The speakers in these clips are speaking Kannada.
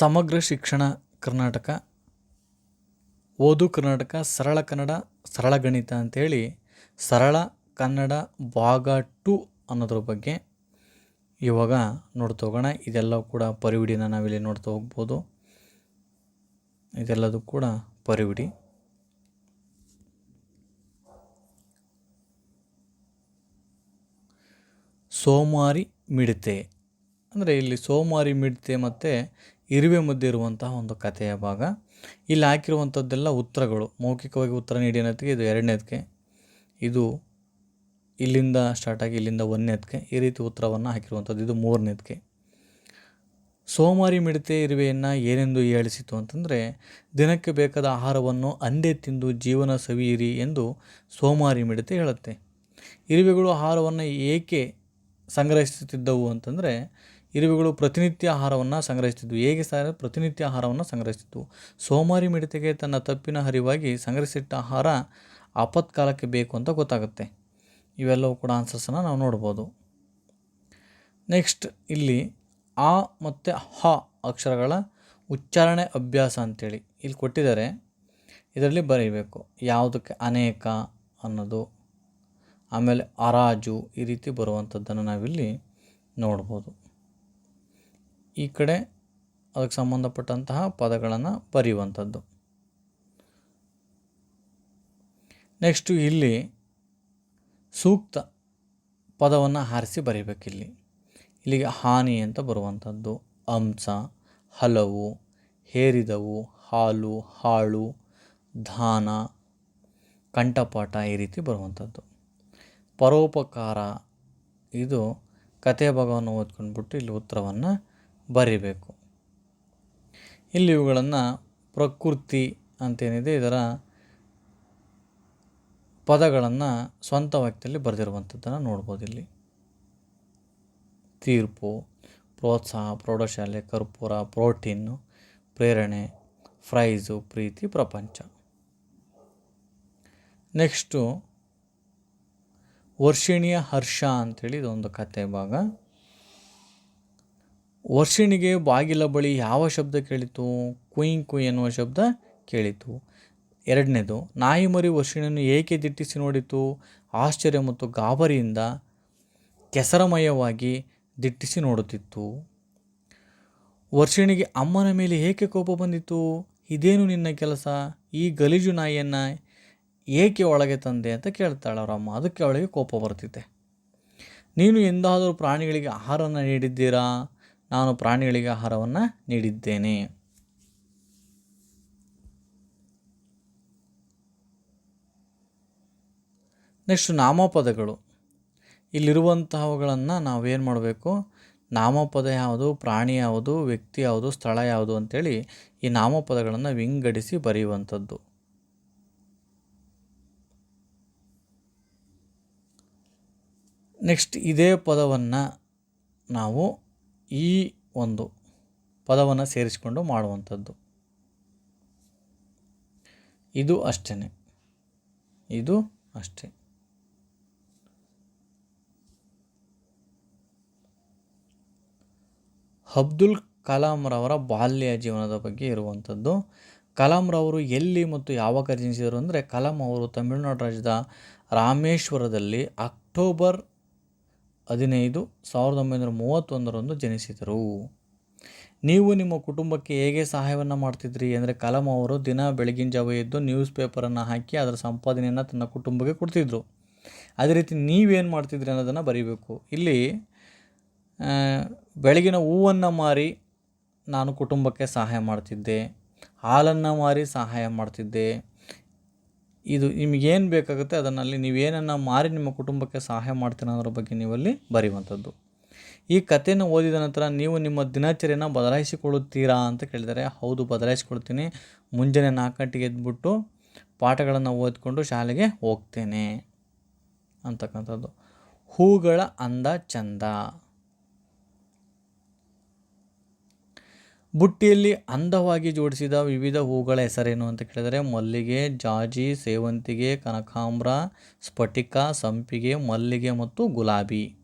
ಸಮಗ್ರ ಶಿಕ್ಷಣ ಕರ್ನಾಟಕ, ಓದು ಕರ್ನಾಟಕ, ಸರಳ ಕನ್ನಡ, ಸರಳ ಗಣಿತ ಅಂಥೇಳಿ ಸರಳ ಕನ್ನಡ ಭಾಗ ಟು ಅನ್ನೋದ್ರ ಬಗ್ಗೆ ಇವಾಗ ನೋಡ್ತಾ ಹೋಗೋಣ. ಇದೆಲ್ಲವೂ ಕೂಡ ಪರಿವಿಡಿನ ನಾವಿಲ್ಲಿ ನೋಡ್ತಾ ಹೋಗ್ಬೋದು. ಇದೆಲ್ಲದೂ ಕೂಡ ಪರಿವಿಡಿ. ಸೋಮಾರಿ ಮಿಡತೆ. ಅಂದರೆ ಇಲ್ಲಿ ಸೋಮಾರಿ ಮಿಡತೆ ಮತ್ತು ಇರುವೆ ಮಧ್ಯೆ ಇರುವಂತಹ ಒಂದು ಕಥೆಯ ಭಾಗ. ಇಲ್ಲಿ ಹಾಕಿರುವಂಥದ್ದೆಲ್ಲ ಉತ್ತರಗಳು. ಮೌಖಿಕವಾಗಿ ಉತ್ತರ ನೀಡಿ ಇದು ಎರಡನೇದಕ್ಕೆ. ಇದು ಇಲ್ಲಿಂದ ಸ್ಟಾರ್ಟ್ ಆಗಿ ಇಲ್ಲಿಂದ ಒಂದನೇದಕ್ಕೆ ಈ ರೀತಿ ಉತ್ತರವನ್ನು ಹಾಕಿರುವಂಥದ್ದು ಇದು ಮೂರನೇದಕ್ಕೆ. ಸೋಮಾರಿ ಮಿಡತೆ ಇರುವೆಯನ್ನು ಏನೆಂದು ಹೇಳಿಸಿತು ಅಂತಂದರೆ, ದಿನಕ್ಕೆ ಬೇಕಾದ ಆಹಾರವನ್ನು ಅಂದೇ ತಿಂದು ಜೀವನ ಸವಿಯಿರಿ ಎಂದು ಸೋಮಾರಿ ಮಿಡತೆ ಹೇಳುತ್ತೆ. ಇರುವೆಗಳು ಆಹಾರವನ್ನು ಏಕೆ ಸಂಗ್ರಹಿಸುತ್ತಿದ್ದವು ಅಂತಂದರೆ ಇರುವೆಗಳು ಪ್ರತಿನಿತ್ಯ ಆಹಾರವನ್ನು ಸಂಗ್ರಹಿಸ್ತಿದ್ವು ಹೇಗೆ ಸಾರ? ಪ್ರತಿನಿತ್ಯ ಆಹಾರವನ್ನು ಸಂಗ್ರಹಿಸ್ತಿದ್ವು ಸೋಮಾರಿ ಮಿಡತೆಗೆ ತನ್ನ ತಪ್ಪಿನ ಹರಿವಾಗಿ ಸಂಗ್ರಹಿಸಿಟ್ಟ ಆಹಾರ ಆಪತ್ಕಾಲಕ್ಕೆ ಬೇಕು ಅಂತ ಗೊತ್ತಾಗುತ್ತೆ. ಇವೆಲ್ಲವೂ ಕೂಡ ಆನ್ಸರ್ಸನ್ನು ನಾವು ನೋಡ್ಬೋದು. ನೆಕ್ಸ್ಟ್ ಇಲ್ಲಿ ಆ ಮತ್ತು ಹ ಅಕ್ಷರಗಳ ಉಚ್ಚಾರಣೆ ಅಭ್ಯಾಸ ಅಂತೇಳಿ ಇಲ್ಲಿ ಕೊಟ್ಟಿದ್ದಾರೆ. ಇದರಲ್ಲಿ ಬರೀಬೇಕು. ಯಾವುದಕ್ಕೆ? ಅನೇಕ ಅನ್ನೋದು. ಆಮೇಲೆ ಅರಾಜು ಈ ರೀತಿ ಬರುವಂಥದ್ದನ್ನು ನಾವಿಲ್ಲಿ ನೋಡ್ಬೋದು. ಈ ಕಡೆ ಅದಕ್ಕೆ ಸಂಬಂಧಪಟ್ಟಂತಹ ಪದಗಳನ್ನು ಬರೆಯುವಂಥದ್ದು. ನೆಕ್ಸ್ಟು ಇಲ್ಲಿ ಸೂಕ್ತ ಪದವನ್ನು ಹಾರಿಸಿ ಬರೀಬೇಕಿಲ್ಲಿ ಇಲ್ಲಿಗೆ ಹಾನಿ ಅಂತ ಬರುವಂಥದ್ದು. ಅಂಶ, ಹಲವು, ಹೇರಿದವು, ಹಾಲು, ಹಾಳು ದಾನ ಕಂಠಪಾಠ ಈ ರೀತಿ ಬರುವಂಥದ್ದು. ಪರೋಪಕಾರ, ಇದು ಕಥೆಯ ಭಾಗವನ್ನು ಓದ್ಕೊಂಡ್ಬಿಟ್ಟು ಇಲ್ಲಿ ಉತ್ತರವನ್ನು ಬರಿಬೇಕು. ಇಲ್ಲಿ ಇವುಗಳನ್ನು ಪ್ರಕೃತಿ ಅಂತೇನಿದೆ, ಇದರ ಪದಗಳನ್ನು ಸ್ವಂತ ವಾಕ್ಯದಲ್ಲಿ ಬರೆದಿರುವಂಥದ್ದನ್ನು ನೋಡ್ಬೋದು ಇಲ್ಲಿ. ತೀರ್ಪು, ಪ್ರೋತ್ಸಾಹ, ಪ್ರೌಢಶಾಲೆ, ಕರ್ಪೂರ, ಪ್ರೋಟೀನು, ಪ್ರೇರಣೆ ಫ್ರೈಸು ಪ್ರೀತಿ, ಪ್ರಪಂಚ. ನೆಕ್ಸ್ಟು ವರ್ಷಿಣಿಯ ಹರ್ಷ ಅಂಥೇಳಿ ಇದೊಂದು ಕತೆ ಭಾಗ. ವರ್ಷಿಣಿಗೆ ಬಾಗಿಲ ಬಳಿ ಯಾವ ಶಬ್ದ ಕೇಳಿತು? ಕುಯ್ ಕುಯ್ ಎನ್ನುವ ಶಬ್ದ ಕೇಳಿತು. ಎರಡನೇದು, ನಾಯಿ ಮರಿ ವರ್ಷಿಣಿಯನ್ನು ಏಕೆ ದಿಟ್ಟಿಸಿ ನೋಡಿತು? ಆಶ್ಚರ್ಯ ಮತ್ತು ಗಾಬರಿಯಿಂದ ಕೆಸರಮಯವಾಗಿ ದಿಟ್ಟಿಸಿ ನೋಡುತ್ತಿತ್ತು. ವರ್ಷಿಣಿಗೆ ಅಮ್ಮನ ಮೇಲೆ ಏಕೆ ಕೋಪ ಬಂದಿತ್ತು ಇದೇನು ನಿನ್ನ ಕೆಲಸ? ಈ ಗಲೀಜು ನಾಯಿಯನ್ನು ಏಕೆ ಒಳಗೆ ತಂದೆ ಅಂತ ಕೇಳ್ತಾಳೆ ಅವರ ಅಮ್ಮ ಅದಕ್ಕೆ ಅವಳಿಗೆ ಕೋಪ ಬರ್ತಿದೆ ನೀನು ಎಂದಾದರೂ ಪ್ರಾಣಿಗಳಿಗೆ ಆಹಾರವನ್ನು ನೀಡಿದ್ದೀರಾ? ನಾನು ಪ್ರಾಣಿಗಳಿಗೆ ಆಹಾರವನ್ನು ನೀಡಿದ್ದೇನೆ. ನೆಕ್ಸ್ಟ್ ನಾಮಪದಗಳು. ಇಲ್ಲಿರುವಂತಹವುಗಳನ್ನು ನಾವೇನು ಮಾಡಬೇಕು? ನಾಮಪದ ಯಾವುದು, ಪ್ರಾಣಿ ಯಾವುದು, ವ್ಯಕ್ತಿ ಯಾವುದು, ಸ್ಥಳ ಯಾವುದು ಅಂತೇಳಿ ಈ ನಾಮಪದಗಳನ್ನು ವಿಂಗಡಿಸಿ ಬರೆಯುವಂಥದ್ದು. ನೆಕ್ಸ್ಟ್ ಇದೇ ಪದವನ್ನು ನಾವು ಈ ಒಂದು ಪದವನ್ನು ಸೇರಿಸಿಕೊಂಡು ಮಾಡುವಂಥದ್ದು. ಇದು ಅಷ್ಟೇ ಇದು ಅಷ್ಟೇ. ಅಬ್ದುಲ್ ಕಲಾಂರವರ ಬಾಲ್ಯ ಜೀವನದ ಬಗ್ಗೆ ಇರುವಂಥದ್ದು. ಕಲಾಂರವರು ಎಲ್ಲಿ ಮತ್ತು ಯಾವಾಗ ಜನಿಸಿದರು ಅಂದರೆ ಕಲಾಂ ಅವರು ತಮಿಳುನಾಡು ರಾಜ್ಯದ ರಾಮೇಶ್ವರದಲ್ಲಿ ಅಕ್ಟೋಬರ್ ಹದಿನೈದು ಸಾವಿರದ ಒಂಬೈನೂರ ಮೂವತ್ತೊಂದರಂದು ಜನಿಸಿದರು. ನೀವು ನಿಮ್ಮ ಕುಟುಂಬಕ್ಕೆ ಹೇಗೆ ಸಹಾಯವನ್ನು ಮಾಡ್ತಿದ್ರಿ? ಅಂದರೆ ಕಲಾಂ ಅವರು ದಿನ ಬೆಳಗಿನ ಜಾವ ಎದ್ದು ನ್ಯೂಸ್ ಪೇಪರನ್ನು ಹಾಕಿ ಅದರ ಸಂಪಾದನೆಯನ್ನು ತನ್ನ ಕುಟುಂಬಕ್ಕೆ ಕೊಡ್ತಿದ್ರು. ಅದೇ ರೀತಿ ನೀವೇನು ಮಾಡ್ತಿದ್ರಿ ಅನ್ನೋದನ್ನು ಬರೀಬೇಕು. ಇಲ್ಲಿ ಬೆಳಗಿನ ಹೂವನ್ನು ಮಾರಿ ನಾನು ಕುಟುಂಬಕ್ಕೆ ಸಹಾಯ ಮಾಡ್ತಿದ್ದೆ. ಹಾಲನ್ನು ಮಾರಿ ಸಹಾಯ ಮಾಡ್ತಿದ್ದೆ. ಇದು ನಿಮಗೇನು ಬೇಕಾಗುತ್ತೆ ಅದನ್ನಲ್ಲಿ ನೀವೇನನ್ನು ಮಾರಿ ನಿಮ್ಮ ಕುಟುಂಬಕ್ಕೆ ಸಹಾಯ ಮಾಡ್ತೀರ ಅನ್ನೋದ್ರ ಬಗ್ಗೆ ನೀವಲ್ಲಿ ಬರೆಯುವಂಥದ್ದು. ಈ ಕಥೆಯನ್ನು ಓದಿದ ನಂತರ ನೀವು ನಿಮ್ಮ ದಿನಚರಿಯನ್ನು ಬದಲಾಯಿಸಿಕೊಳ್ಳುತ್ತೀರಾ ಅಂತ ಕೇಳಿದರೆ, ಹೌದು, ಬದಲಾಯಿಸಿಕೊಳ್ತೀನಿ. ಮುಂಜಾನೆ ನಾಲ್ಕು ಗಂಟೆಗೆ ಎದ್ಬಿಟ್ಟು ಪಾಠಗಳನ್ನು ಓದಿಕೊಂಡು ಶಾಲೆಗೆ ಹೋಗ್ತೇನೆ. ಅಂತಕ್ಕಂಥದ್ದು. ಹೂಗಳ ಅಂದ ಚಂದ. ಬುಟ್ಟಿಯಲ್ಲಿ ಅಂದವಾಗಿ ಜೋಡಿಸಿದ ವಿವಿಧ ಹೂಗಳ ಹೆಸರೇನು ಅಂತ ಕೇಳಿದರೆ ಮಲ್ಲಿಗೆ, ಜಾಜಿ, ಸೇವಂತಿಗೆ, ಕನಕಾಂಬ್ರ, ಸ್ಫಟಿಕ, ಸಂಪಿಗೆ, ಮಲ್ಲಿಗೆ ಮತ್ತು ಗುಲಾಬಿ.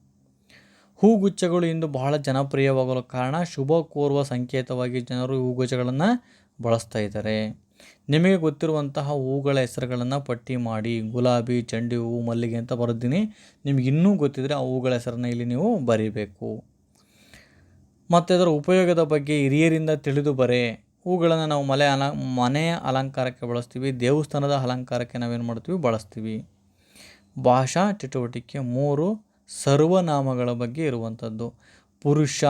ಹೂಗುಚ್ಛಗಳು ಇಂದು ಬಹಳ ಜನಪ್ರಿಯವಾಗಲು ಕಾರಣ ಶುಭ ಕೋರುವ ಸಂಕೇತವಾಗಿ ಜನರು ಹೂಗುಚ್ಛಗಳನ್ನು ಬಳಸ್ತಾ ಇದ್ದಾರೆ. ನಿಮಗೆ ಗೊತ್ತಿರುವಂತಹ ಹೂಗಳ ಹೆಸರುಗಳನ್ನು ಪಟ್ಟಿ ಮಾಡಿ ಗುಲಾಬಿ, ಚೆಂಡು ಹೂವು, ಮಲ್ಲಿಗೆ ಅಂತ ಬರೆದಿನಿ ನಿಮ್ಗೆ ಇನ್ನೂ ಗೊತ್ತಿದ್ದರೆ ಆ ಹೂಗಳ ಹೆಸರನ್ನು ಇಲ್ಲಿ ನೀವು ಬರೀಬೇಕು. ಮತ್ತು ಅದರ ಉಪಯೋಗದ ಬಗ್ಗೆ ಹಿರಿಯರಿಂದ ತಿಳಿದು ಬರೆ. ಹೂಗಳನ್ನು ನಾವು ಮಲೆ ಅಲ, ಮನೆಯ ಅಲಂಕಾರಕ್ಕೆ ಬಳಸ್ತೀವಿ, ದೇವಸ್ಥಾನದ ಅಲಂಕಾರಕ್ಕೆ ನಾವೇನು ಮಾಡ್ತೀವಿ, ಬಳಸ್ತೀವಿ. ಭಾಷಾ ಚಟುವಟಿಕೆ ಮೂರು ಸರ್ವನಾಮಗಳ ಬಗ್ಗೆ ಇರುವಂಥದ್ದು. ಪುರುಷ,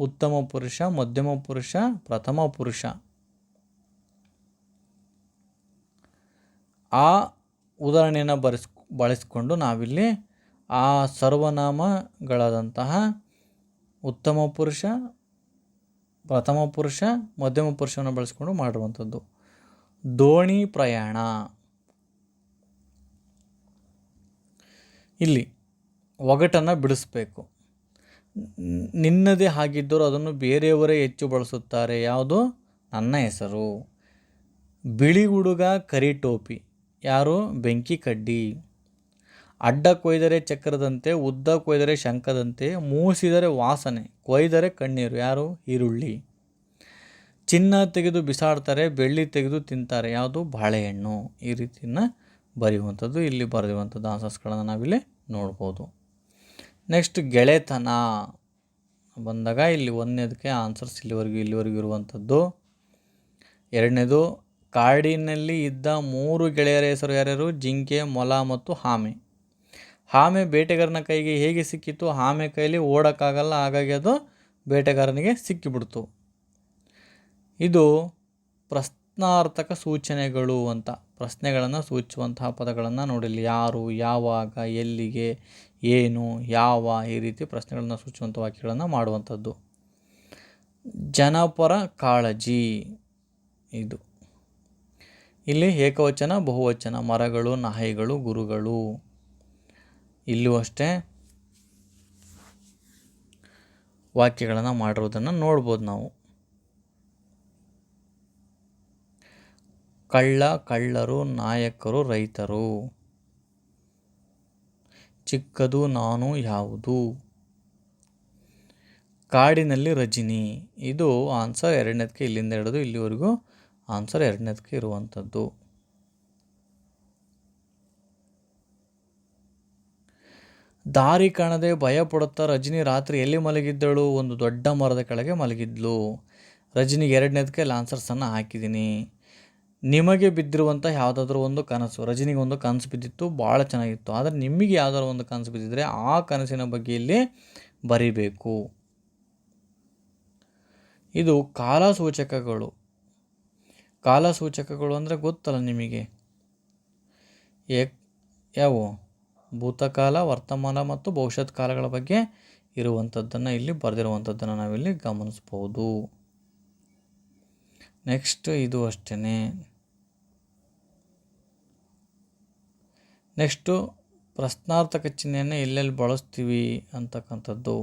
ಉತ್ತಮ ಪುರುಷ, ಮಧ್ಯಮ ಪುರುಷ, ಪ್ರಥಮ ಪುರುಷ. ಆ ಉದಾಹರಣೆಯನ್ನು ಬರೆಸ್, ಬಳಸಿಕೊಂಡು ನಾವಿಲ್ಲಿ ಆ ಸರ್ವನಾಮಗಳಾದಂತಹ ಉತ್ತಮ ಪುರುಷ, ಪ್ರಥಮ ಪುರುಷ, ಮಧ್ಯಮ ಪುರುಷವನ್ನು ಬಳಸಿಕೊಂಡು ಮಾಡುವಂಥದ್ದು ದೋಣಿ ಪ್ರಯಾಣ. ಇಲ್ಲಿ ಒಗಟನ್ನು ಬಿಡಿಸ್ಬೇಕು. ನಿನ್ನದೇ ಆಗಿದ್ದರೂ ಅದನ್ನು ಬೇರೆಯವರೇ ಹೆಚ್ಚು ಬಳಸುತ್ತಾರೆ. ಯಾವುದು? ನನ್ನ ಹೆಸರು. ಬಿಳಿ ಹುಡುಗ, ಕರಿ ಟೋಪಿ. ಯಾರು? ಬೆಂಕಿ ಕಡ್ಡಿ. ಅಡ್ಡ ಕೊಯ್ದರೆ ಚಕ್ರದಂತೆ, ಉದ್ದ ಕೊಯ್ದರೆ ಶಂಖದಂತೆ, ಮೂಸಿದರೆ ವಾಸನೆ, ಕೊಯ್ದರೆ ಕಣ್ಣೀರು. ಯಾರು? ಈರುಳ್ಳಿ. ಚಿನ್ನ ತೆಗೆದು ಬಿಸಾಡ್ತಾರೆ, ಬೆಳ್ಳಿ ತೆಗೆದು ತಿಂತಾರೆ. ಯಾವುದು? ಬಾಳೆಹಣ್ಣು. ಈ ರೀತಿನ ಬರೆಯುವಂಥದ್ದು, ಇಲ್ಲಿ ಬರೆದಿರುವಂಥದ್ದು ಆನ್ಸರ್ಸ್ಗಳನ್ನು ನಾವಿಲ್ಲಿ ನೋಡ್ಬೋದು. ನೆಕ್ಸ್ಟ್ ಗೆಳೆತನ ಬಂದಾಗ ಇಲ್ಲಿ ಒಂದನೇದಕ್ಕೆ ಆನ್ಸರ್ಸ್ ಇಲ್ಲಿವರೆಗೂ ಇಲ್ಲಿವರೆಗೂ ಇರುವಂಥದ್ದು. ಎರಡನೇದು, ಕಾಡಿನಲ್ಲಿ ಇದ್ದ ಮೂರು ಗೆಳೆಯರ ಹೆಸರು ಯಾರ್ಯಾರು? ಜಿಂಕೆ, ಮೊಲ ಮತ್ತು ಆಮೆ ಆಮೆ ಬೇಟೆಗಾರನ ಕೈಗೆ ಹೇಗೆ ಸಿಕ್ಕಿತು ಆಮೆ ಕೈಲಿ ಓಡೋಕ್ಕಾಗಲ್ಲ, ಹಾಗಾಗಿ ಅದು ಬೇಟೆಗಾರನಿಗೆ ಸಿಕ್ಕಿಬಿಡ್ತು. ಇದು ಪ್ರಶ್ನಾರ್ಥಕ ಸೂಚನೆಗಳು ಅಂತ. ಪ್ರಶ್ನೆಗಳನ್ನು ಸೂಚಿಸುವಂತಹ ಪದಗಳನ್ನು ನೋಡಿಲ್ಲಿ. ಯಾರು, ಯಾವಾಗ, ಎಲ್ಲಿಗೆ, ಏನು, ಯಾವ ಈ ರೀತಿ ಪ್ರಶ್ನೆಗಳನ್ನು ಸೂಚಿಸುವಂಥ ವಾಕ್ಯಗಳನ್ನು ಮಾಡುವಂಥದ್ದು. ಜನಪರ ಕಾಳಜಿ ಇದು. ಇಲ್ಲಿ ಏಕವಚನ, ಬಹುವಚನ, ಮರಗಳು ನಾಯಿಗಳು ಗುರುಗಳು. ಇಲ್ಲೂ ಅಷ್ಟೇ ವಾಕ್ಯಗಳನ್ನು ಮಾಡಿರೋದನ್ನು ನೋಡ್ಬೋದು ನಾವು. ಕಳ್ಳ, ಕಳ್ಳರು, ನಾಯಕರು, ರೈತರು. ಚಿಕ್ಕದು, ನಾನು, ಯಾವುದು? ಕಾಡಿನಲ್ಲಿ ರಜಿನಿ. ಇದು ಆನ್ಸರ್ ಎರಡನೇದಕ್ಕೆ ಇಲ್ಲಿಂದ ಹಿಡಿದು ಇಲ್ಲಿವರೆಗೂ ಆನ್ಸರ್ ಎರಡನೇದಕ್ಕೆ ಇರುವಂಥದ್ದು ದಾರಿ ಕಾಣದೆ ಭಯ ಪಡುತ್ತಾ ರಜನಿ ರಾತ್ರಿ ಎಲ್ಲಿ ಮಲಗಿದ್ದಳು? ಒಂದು ದೊಡ್ಡ ಮರದ ಕೆಳಗೆ ಮಲಗಿದ್ಲು. ರಜನಿ ಎರಡನೇದಕ್ಕೆ ಲಾನ್ಸರ್ಸನ್ನು ಹಾಕಿದ್ದೀನಿ. ನಿಮಗೆ ಬಿದ್ದಿರುವಂಥ ಯಾವುದಾದ್ರೂ ಒಂದು ಕನಸು. ರಜನಿಗೆ ಒಂದು ಕನಸು ಬಿದ್ದಿತ್ತು ಭಾಳ ಚೆನ್ನಾಗಿತ್ತು. ಆದರೆ ನಿಮಗೆ ಯಾವುದಾದ್ರು ಒಂದು ಕನಸು ಬಿದ್ದಿದ್ರೆ ಆ ಕನಸಿನ ಬಗ್ಗೆ ಇಲ್ಲಿ ಬರಿಬೇಕು. ಇದು ಕಾಲಸೂಚಕಗಳು. ಕಾಲಸೂಚಕಗಳು ಅಂದರೆ ಗೊತ್ತಲ್ಲ ನಿಮಗೆ? ಯಾವು? ಭೂತಕಾಲ, ವರ್ತಮಾನ ಮತ್ತು ಭವಿಷ್ಯತ್ ಕಾಲಗಳ ಬಗ್ಗೆ ಇರುವಂಥದ್ದನ್ನು ಇಲ್ಲಿ ಬರೆದಿರುವಂಥದ್ದನ್ನು ನಾವಿಲ್ಲಿ ಗಮನಿಸ್ಬೋದು. ನೆಕ್ಸ್ಟ್ ಇದು ಅಷ್ಟೇ ನೆಕ್ಸ್ಟು ಪ್ರಶ್ನಾರ್ಥಕ ಚಿಹ್ನೆಯನ್ನು ಎಲ್ಲೆಲ್ಲಿ ಬಳಸ್ತೀವಿ ಅಂತಕ್ಕಂಥದ್ದು.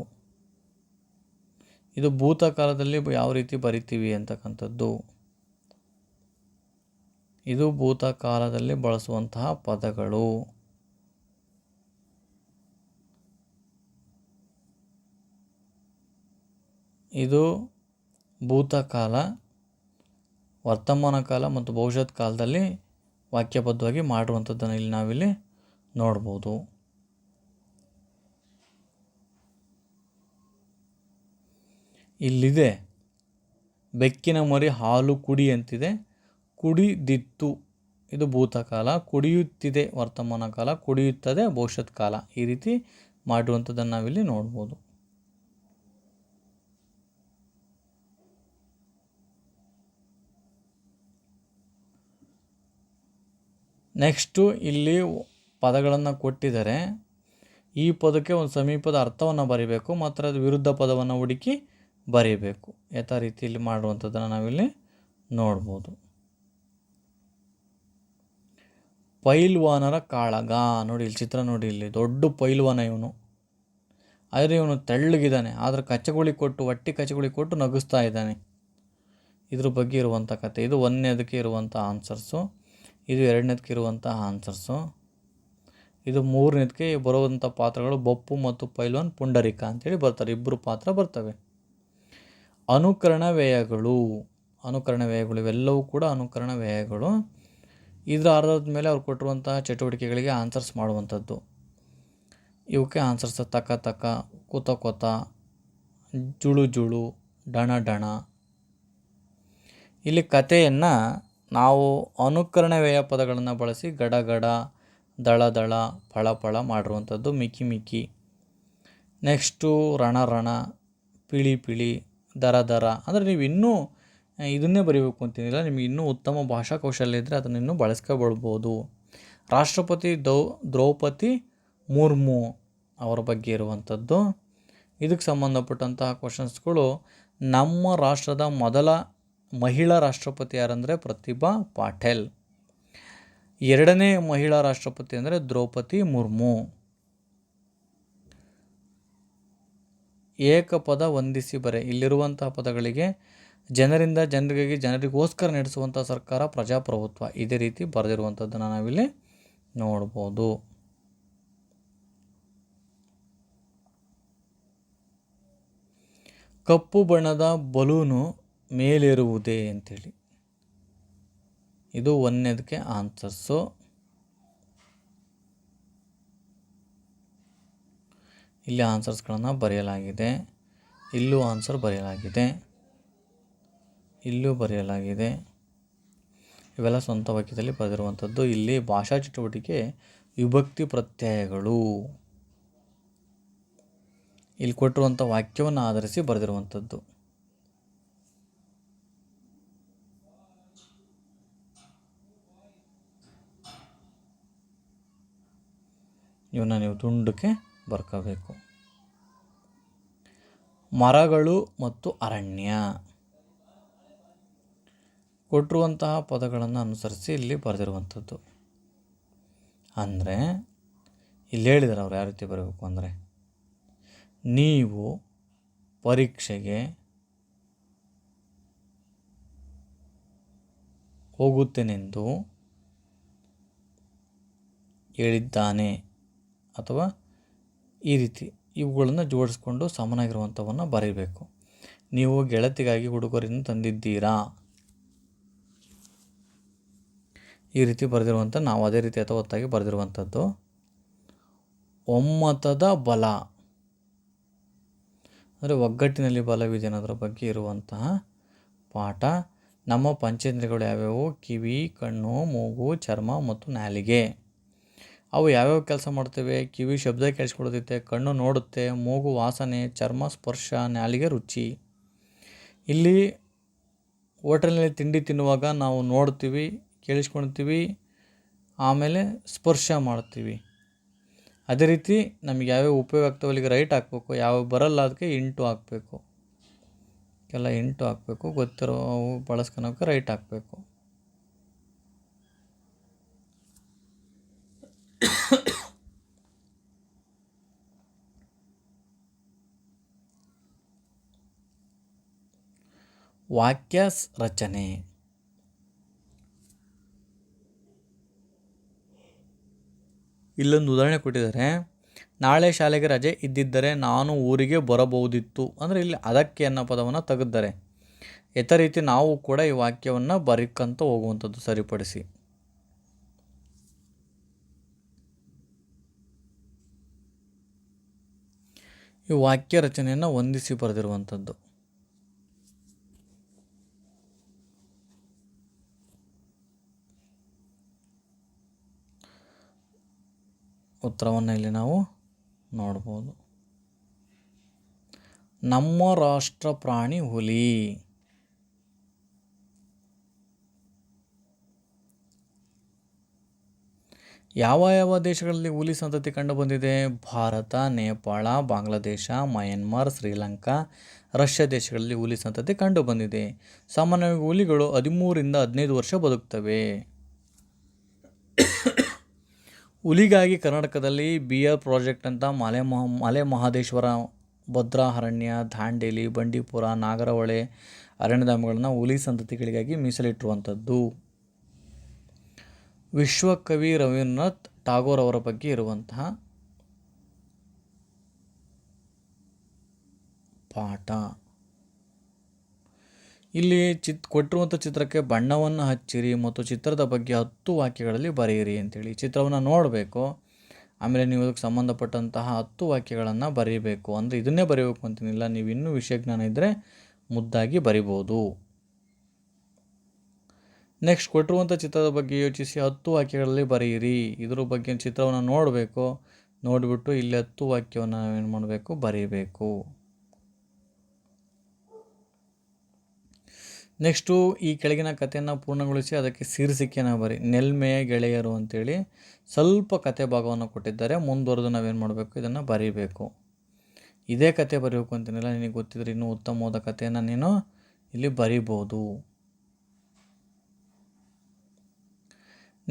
ಇದು ಭೂತಕಾಲದಲ್ಲಿ ಯಾವ ರೀತಿ ಬರಿತೀವಿ ಅಂತಕ್ಕಂಥದ್ದು. ಇದು ಭೂತಕಾಲದಲ್ಲಿ ಬಳಸುವಂತಹ ಪದಗಳು. ಇದು ಭೂತಕಾಲ ವರ್ತಮಾನ ಕಾಲ ಮತ್ತು ಭವಿಷ್ಯತ್ ಕಾಲದಲ್ಲಿ ವಾಕ್ಯಬದ್ಧವಾಗಿ ಮಾಡಿರುವಂಥದ್ದನ್ನು ಇಲ್ಲಿ ನಾವಿಲ್ಲಿ ನೋಡ್ಬೋದು. ಇಲ್ಲಿದೆ, ಬೆಕ್ಕಿನ ಮರಿ ಹಾಲು ಕುಡಿ ಅಂತಿದೆ. ಕುಡಿದಿತ್ತು, ಇದು ಭೂತಕಾಲ ಕುಡಿಯುತ್ತಿದೆ ವರ್ತಮಾನ ಕಾಲ, ಕುಡಿಯುತ್ತದೆ ಭವಿಷ್ಯತ್ ಕಾಲ. ಈ ರೀತಿ ಮಾಡಿರುವಂಥದ್ದನ್ನು ನಾವಿಲ್ಲಿ ನೋಡ್ಬೋದು. ನೆಕ್ಸ್ಟು ಇಲ್ಲಿ ಪದಗಳನ್ನು ಕೊಟ್ಟಿದ್ದಾರೆ. ಈ ಪದಕ್ಕೆ ಒಂದು ಸಮೀಪದ ಅರ್ಥವನ್ನು ಬರೀಬೇಕು, ಮಾತ್ರ ಅದು ವಿರುದ್ಧ ಪದವನ್ನು ಹುಡುಕಿ ಬರೀಬೇಕು. ಯಥಾ ರೀತಿಯಲ್ಲಿ ಮಾಡುವಂಥದ್ದನ್ನು ನಾವಿಲ್ಲಿ ನೋಡ್ಬೋದು. ಪೈಲ್ವಾನರ ಕಾಳಗ, ನೋಡಿ ಇಲ್ಲಿ ಚಿತ್ರ ನೋಡಿ ಇಲ್ಲಿ, ದೊಡ್ಡ ಪೈಲ್ವಾನ ಇವನು. ಆದರೆ ಇವನು ತೆಳ್ಳಗಿದ್ದಾನೆ, ಆದರೆ ಕಚ್ಚಗುಳಿ ಕೊಟ್ಟು, ಒಟ್ಟಿ ಕಚ್ಚಗುಳಿ ಕೊಟ್ಟು ನಗಿಸ್ತಾ ಇದ್ದಾನೆ. ಇದ್ರ ಬಗ್ಗೆ ಇರುವಂಥ ಕತೆ ಇದು ಒಂದನೇದಕ್ಕೆ ಇರುವಂಥ ಆನ್ಸರ್ಸು ಇದು ಎರಡನೇದಕ್ಕೆ ಇರುವಂಥ ಆನ್ಸರ್ಸು. ಇದು ಮೂರನೇದಕ್ಕೆ ಬರುವಂಥ ಪಾತ್ರಗಳು ಬಪ್ಪು ಮತ್ತು ಪೈಲ್ವಾನ್ ಪುಂಡರಿಕ ಅಂತೇಳಿ ಬರ್ತಾರೆ. ಇಬ್ಬರು ಪಾತ್ರ ಬರ್ತವೆ. ಅನುಕರಣ ವ್ಯಯಗಳು. ಅನುಕರಣ ವ್ಯಯಗಳು ಇವೆಲ್ಲವೂ ಕೂಡ ಅನುಕರಣ ವ್ಯಯಗಳು. ಇದರ ಅರ್ಧದ ಮೇಲೆ ಅವ್ರು ಕೊಟ್ಟಿರುವಂತಹ ಚಟುವಟಿಕೆಗಳಿಗೆ ಆನ್ಸರ್ಸ್ ಮಾಡುವಂಥದ್ದು. ಇವಕ್ಕೆ ಆನ್ಸರ್ಸ್ ತಕ ತಕ, ಕೂತ ಕೊತ, ಜುಳು ಜುಳು, ಡಣ ಡಣ. ಇಲ್ಲಿ ಕಥೆಯನ್ನು ನಾವು ಅನುಕರಣ ವ್ಯಯ ಪದಗಳನ್ನು ಬಳಸಿ ಗಡ ಗಡ, ದಳ ದಳ, ಫಳ ಫಳ ಮಾಡಿರುವಂಥದ್ದು ಮಿಕ್ಕಿ ಮಿಕ್ಕಿ. ನೆಕ್ಸ್ಟು ರಣ ರಣ, ಪಿಳಿ ಪಿಳಿ, ದರ ದರ. ಅಂದರೆ ನೀವು ಇನ್ನೂ ಇದನ್ನೇ ಬರೀಬೇಕು ಅಂತೇನಿಲ್ಲ ನಿಮಗೆ ಇನ್ನೂ ಉತ್ತಮ ಭಾಷಾ ಕೌಶಲ್ಯ ಇದ್ದರೆ ಅದನ್ನು ಇನ್ನೂ ಬಳಸ್ಕೊಳ್ಬೋದು ರಾಷ್ಟ್ರಪತಿ ದೌ, ದ್ರೌಪದಿ ಮುರ್ಮು ಅವರ ಬಗ್ಗೆ ಇರುವಂಥದ್ದು. ಇದಕ್ಕೆ ಸಂಬಂಧಪಟ್ಟಂತಹ ಕ್ವಶನ್ಸ್ಗಳು ನಮ್ಮ ರಾಷ್ಟ್ರದ ಮೊದಲ ಮಹಿಳಾ ರಾಷ್ಟ್ರಪತಿ ಯಾರಂದರೆ ಪ್ರತಿಭಾ ಪಾಟೇಲ್. ಎರಡನೇ ಮಹಿಳಾ ರಾಷ್ಟ್ರಪತಿ ಅಂದರೆ ದ್ರೌಪದಿ ಮುರ್ಮು. ಏಕಪದ ವಂದಿಸಿ ಬರೆ. ಇಲ್ಲಿರುವಂತಹ ಪದಗಳಿಗೆ ಜನರಿಂದ ಜನರಿಗಾಗಿ ಜನರಿಗೋಸ್ಕರ ನಡೆಸುವಂಥ ಸರ್ಕಾರ ಪ್ರಜಾಪ್ರಭುತ್ವ. ಇದೇ ರೀತಿ ಬರೆದಿರುವಂಥದ್ದನ್ನು ನಾವಿಲ್ಲಿ ನೋಡ್ಬೋದು. ಕಪ್ಪು ಬಣ್ಣದ ಬಲೂನು ಮೇಲೇರುವುದೇ ಅಂತೇಳಿ. ಇದು ಒಂದನೇದಕ್ಕೆ ಆನ್ಸರ್ಸು ಇಲ್ಲಿ ಆನ್ಸರ್ಸ್ಗಳನ್ನು ಬರೆಯಲಾಗಿದೆ. ಇಲ್ಲೂ ಆನ್ಸರ್ ಬರೆಯಲಾಗಿದೆ. ಇಲ್ಲೂ ಬರೆಯಲಾಗಿದೆ. ಇವೆಲ್ಲ ಸ್ವಂತ ವಾಕ್ಯದಲ್ಲಿ ಬರೆದಿರುವಂಥದ್ದು ಇಲ್ಲಿ ಭಾಷಾ ಚಟುವಟಿಕೆ, ವಿಭಕ್ತಿ ಪ್ರತ್ಯಯಗಳು. ಇಲ್ಲಿ ಕೊಟ್ಟಿರುವಂಥ ವಾಕ್ಯವನ್ನು ಆಧರಿಸಿ ಬರೆದಿರುವಂಥದ್ದು ಇವನ್ನ ನೀವು ತುಂಡಕ್ಕೆ ಬರ್ಕೋಬೇಕು. ಮರಗಳು ಮತ್ತು ಅರಣ್ಯ. ಕೊಟ್ಟಿರುವಂತಹ ಪದಗಳನ್ನು ಅನುಸರಿಸಿ ಇಲ್ಲಿ ಬರೆದಿರುವಂಥದ್ದು. ಅಂದರೆ, ಇಲ್ಲಿ ಹೇಳಿದ್ದಾರೆ ಅವ್ರು ಯಾವ ರೀತಿ ಬರಬೇಕು ಅಂದರೆ, ನೀವು ಪರೀಕ್ಷೆಗೆ ಹೋಗುತ್ತೇನೆಂದು ಹೇಳಿದ್ದಾನೆ. ಅಥವಾ ಈ ರೀತಿ ಇವುಗಳನ್ನು ಜೋಡಿಸ್ಕೊಂಡು ಸಮನಾಗಿರುವಂಥವನ್ನು ಬರೀಬೇಕು. ನೀವು ಗೆಳತಿಗಾಗಿ ಉಡುಗೊರೆಯನ್ನು ತಂದಿದ್ದೀರಾ? ಈ ರೀತಿ ಬರೆದಿರುವಂಥ, ನಾವು ಅದೇ ರೀತಿ ಯಥಾವತ್ತಾಗಿ ಬರೆದಿರುವಂಥದ್ದು, ಒಮ್ಮತದ ಬಲ. ಅಂದರೆ ಒಗ್ಗಟ್ಟಿನಲ್ಲಿ ಬಲವಿದೆ ಅನ್ನೋದ್ರ ಬಗ್ಗೆ ಇರುವಂತಹ ಪಾಠ. ನಮ್ಮ ಪಂಚೇಂದ್ರಿಯಗಳು ಯಾವ್ಯಾವು? ಕಿವಿ, ಕಣ್ಣು, ಮೂಗು, ಚರ್ಮ ಮತ್ತು ನಾಲಿಗೆ. ಅವು ಯಾವ್ಯಾವ ಕೆಲಸ ಮಾಡ್ತವೆ? ಕಿವಿ ಶಬ್ದ ಕೇಳಿಸ್ಕೊಳ್ತೈತೆ ಕಣ್ಣು ನೋಡುತ್ತೆ, ಮೂಗು ವಾಸನೆ, ಚರ್ಮ ಸ್ಪರ್ಶ, ನಾಲಿಗೆ ರುಚಿ. ಇಲ್ಲಿ ಹೋಟೆಲ್ನಲ್ಲಿ ತಿಂಡಿ ತಿನ್ನುವಾಗ ನಾವು ನೋಡ್ತೀವಿ, ಕೇಳಿಸ್ಕೊಳ್ತೀವಿ, ಆಮೇಲೆ ಸ್ಪರ್ಶ ಮಾಡ್ತೀವಿ. ಅದೇ ರೀತಿ ನಮಗೆ ಯಾವ್ಯಾವ ಉಪಯೋಗ ಆಗ್ತವೆ ಅಲ್ಲಿಗೆ ರೈಟ್ ಹಾಕ್ಬೇಕು, ಯಾವ ಬರಲ್ಲ ಅದಕ್ಕೆ ಇಂಟು ಹಾಕಬೇಕು. ಎಲ್ಲ ಇಂಟು ಹಾಕಬೇಕು ಗೊತ್ತಿರೋ ಬಳಸ್ಕೊಳಕ್ಕೆ ರೈಟ್ ಹಾಕಬೇಕು. ವಾಕ್ಯ ರಚನೆ ಇಲ್ಲೊಂದು ಉದಾಹರಣೆ ಕೊಟ್ಟಿದ್ದಾರೆ. ನಾಳೆ ಶಾಲೆಗೆ ರಜೆ ಇದ್ದಿದ್ದರೆ ನಾನು ಊರಿಗೆ ಬರಬಹುದಿತ್ತು. ಅಂದರೆ ಇಲ್ಲಿ ಅದಕ್ಕೆ ಅನ್ನೋ ಪದವನ್ನು ತೆಗೆದಿದ್ದಾರೆ. ಯಥ ರೀತಿ ನಾವು ಕೂಡ ಈ ವಾಕ್ಯವನ್ನು ಬರಿಕಂತ ಹೋಗುವಂಥದ್ದು ಸರಿಪಡಿಸಿ. ಈ ವಾಕ್ಯ ರಚನೆಯನ್ನು ಹೊಂದಿಸಿ ಬರೆದಿರುವಂಥದ್ದು. ಉತ್ತರವನ್ನು ಇಲ್ಲಿ ನಾವು ನೋಡ್ಬೋದು. ನಮ್ಮ ರಾಷ್ಟ್ರ ಪ್ರಾಣಿ ಹುಲಿ. ಯಾವ ಯಾವ ದೇಶಗಳಲ್ಲಿ ಹುಲಿ ಸಂತತಿ ಕಂಡುಬಂದಿದೆ? ಭಾರತ, ನೇಪಾಳ, ಬಾಂಗ್ಲಾದೇಶ, ಮಯನ್ಮಾರ್, ಶ್ರೀಲಂಕಾ. ರಷ್ಯಾ ದೇಶಗಳಲ್ಲಿ ಹುಲಿ ಸಂತತಿ ಕಂಡುಬಂದಿದೆ. ಸಾಮಾನ್ಯವಾಗಿ ಹುಲಿಗಳು ಹದಿಮೂರಿಂದ ಹದಿನೈದು ವರ್ಷ ಬದುಕ್ತವೆ. ಹುಲಿಗಾಗಿ ಕರ್ನಾಟಕದಲ್ಲಿ ಬಿ ಆರ್ ಪ್ರಾಜೆಕ್ಟ್ ಅಂತ ಮಲೆ ಮಹ, ಮಲೆ ಮಹದೇಶ್ವರ, ಭದ್ರಾ, ಅರಣ್ಯ, ದಾಂಡೇಲಿ, ಬಂಡೀಪುರ, ನಾಗರಹೊಳೆ, ಅರಣ್ಯಧಾಮಗಳನ್ನು ಹುಲಿ ಸಂತತಿಗಳಿಗಾಗಿ ಮೀಸಲಿಟ್ಟಿರುವಂಥದ್ದು. ವಿಶ್ವಕವಿ ರವೀಂದ್ರನಾಥ್ ಟಾಗೋರ್ ಅವರ ಬಗ್ಗೆ ಇರುವಂತಹ ಪಾಠ. ಇಲ್ಲಿ ಚಿತ್, ಕೊಟ್ಟಿರುವಂಥ ಚಿತ್ರಕ್ಕೆ ಬಣ್ಣವನ್ನು ಹಚ್ಚಿರಿ ಮತ್ತು ಚಿತ್ರದ ಬಗ್ಗೆ ಹತ್ತು ವಾಕ್ಯಗಳಲ್ಲಿ ಬರೆಯಿರಿ ಅಂತೇಳಿ. ಚಿತ್ರವನ್ನು ನೋಡಬೇಕು. ಆಮೇಲೆ ನೀವು ಅದಕ್ಕೆ ಸಂಬಂಧಪಟ್ಟಂತಹ ಹತ್ತು ವಾಕ್ಯಗಳನ್ನು ಬರೀಬೇಕು. ಅಂದರೆ ಇದನ್ನೇ ಬರೀಬೇಕು ಅಂತೇನಿಲ್ಲ. ನೀವು ಇನ್ನೂ ವಿಷಯ ಜ್ಞಾನ ಇದ್ದರೆ ಮುದ್ದಾಗಿ ಬರಿಬೋದು. ನೆಕ್ಸ್ಟ್ ಕೊಟ್ಟಿರುವಂಥ ಚಿತ್ರದ ಬಗ್ಗೆ ಯೋಚಿಸಿ ಹತ್ತು ವಾಕ್ಯಗಳಲ್ಲಿ ಬರೆಯಿರಿ. ಇದ್ರ ಬಗ್ಗೆ ಚಿತ್ರವನ್ನು ನೋಡಬೇಕು. ನೋಡಿಬಿಟ್ಟು ಇಲ್ಲಿ ಹತ್ತು ವಾಕ್ಯವನ್ನು ನಾವೇನು ಮಾಡಬೇಕು? ಬರೀಬೇಕು. ನೆಕ್ಸ್ಟು ಈ ಕೆಳಗಿನ ಕಥೆಯನ್ನು ಪೂರ್ಣಗೊಳಿಸಿ ಅದಕ್ಕೆ ಶೀರ್ಷಿಕೆಯನ್ನು ಬರಿ. ನೆಲ್ಮೆಯ ಗೆಳೆಯರು ಅಂತೇಳಿ ಸ್ವಲ್ಪ ಕತೆ ಭಾಗವನ್ನು ಕೊಟ್ಟಿದ್ದಾರೆ. ಮುಂದುವರೆದು ನಾವೇನು ಮಾಡಬೇಕು? ಇದನ್ನು ಬರೀಬೇಕು. ಇದೇ ಕತೆ ಬರೀಬೇಕು ಅಂತೇನಿಲ್ಲ? ನಿನಗೆ ಗೊತ್ತಿದ್ರೆ ಇನ್ನೂ ಉತ್ತಮವಾದ ಕಥೆಯನ್ನು ನೀನು ಇಲ್ಲಿ ಬರಿಬೋದು.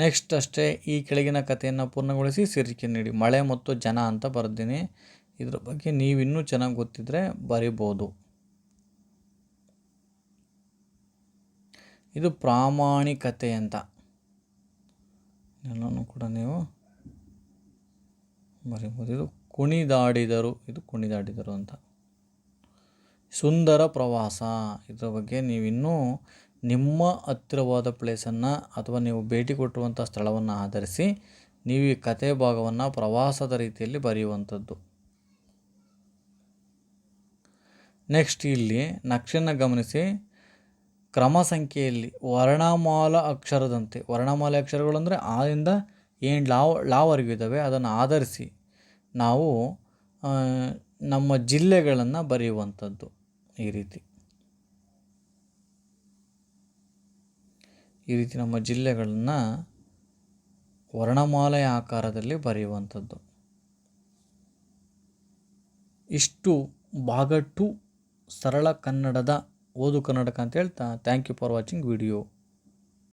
ನೆಕ್ಸ್ಟ್ ಅಷ್ಟೇ ಈ ಕೆಳಗಿನ ಕಥೆಯನ್ನು ಪೂರ್ಣಗೊಳಿಸಿ ಶೀರ್ಷಿಕೆ ನೀಡಿ. ಮಳೆ ಮತ್ತು ಜನ ಅಂತ ಬರೆದೀನಿ. ಇದ್ರ ಬಗ್ಗೆ ನೀವಿನ್ನೂ ಚೆನ್ನಾಗಿ ಗೊತ್ತಿದ್ದರೆ ಬರಿಬೋದು. ಇದು ಪ್ರಾಮಾಣಿಕತೆ ಅಂತ. ಎಲ್ಲನೂ ಕೂಡ ನೀವು ಬರಿಬೋದು. ಇದು ಕುಣಿದಾಡಿದರು. ಇದು ಕುಣಿದಾಡಿದರು ಅಂತ. ಸುಂದರ ಪ್ರವಾಸ. ಇದರ ಬಗ್ಗೆ ನೀವಿನ್ನೂ ನಿಮ್ಮ ಹತ್ತಿರವಾದ ಪ್ಲೇಸನ್ನು ಅಥವಾ ನೀವು ಭೇಟಿ ಕೊಟ್ಟಿರುವಂಥ ಸ್ಥಳವನ್ನು ಆಧರಿಸಿ ನೀವು ಈ ಕಥೆ ಭಾಗವನ್ನು ಪ್ರವಾಸದ ರೀತಿಯಲ್ಲಿ ಬರೆಯುವಂಥದ್ದು. ನೆಕ್ಸ್ಟ್ ಇಲ್ಲಿ ನಕ್ಷೆಯನ್ನು ಗಮನಿಸಿ. ಕ್ರಮ ಸಂಖ್ಯೆಯಲ್ಲಿ ವರ್ಣಮಾಲ ಅಕ್ಷರದಂತೆ, ವರ್ಣಮಾಲ ಅಕ್ಷರಗಳು ಅಂದರೆ ಆದಿಂದ ಏನು ಲಾವ್, ಲಾವರೆಗೂ ಇದ್ದಾವೆ, ಅದನ್ನು ಆಧರಿಸಿ ನಾವು ನಮ್ಮ ಜಿಲ್ಲೆಗಳನ್ನು ಬರೆಯುವಂಥದ್ದು ಈ ರೀತಿ. ಈ ರೀತಿ ನಮ್ಮ ಜಿಲ್ಲೆಗಳನ್ನು ವರ್ಣಮಾಲೆಯ ಆಕಾರದಲ್ಲಿ ಬರೆಯುವಂಥದ್ದು. ಇಷ್ಟು ಭಾಗ ಸರಳ ಕನ್ನಡದ ಓದು ಕನ್ನಡಕ ಅಂತ ಹೇಳ್ತಾ thank you for watching video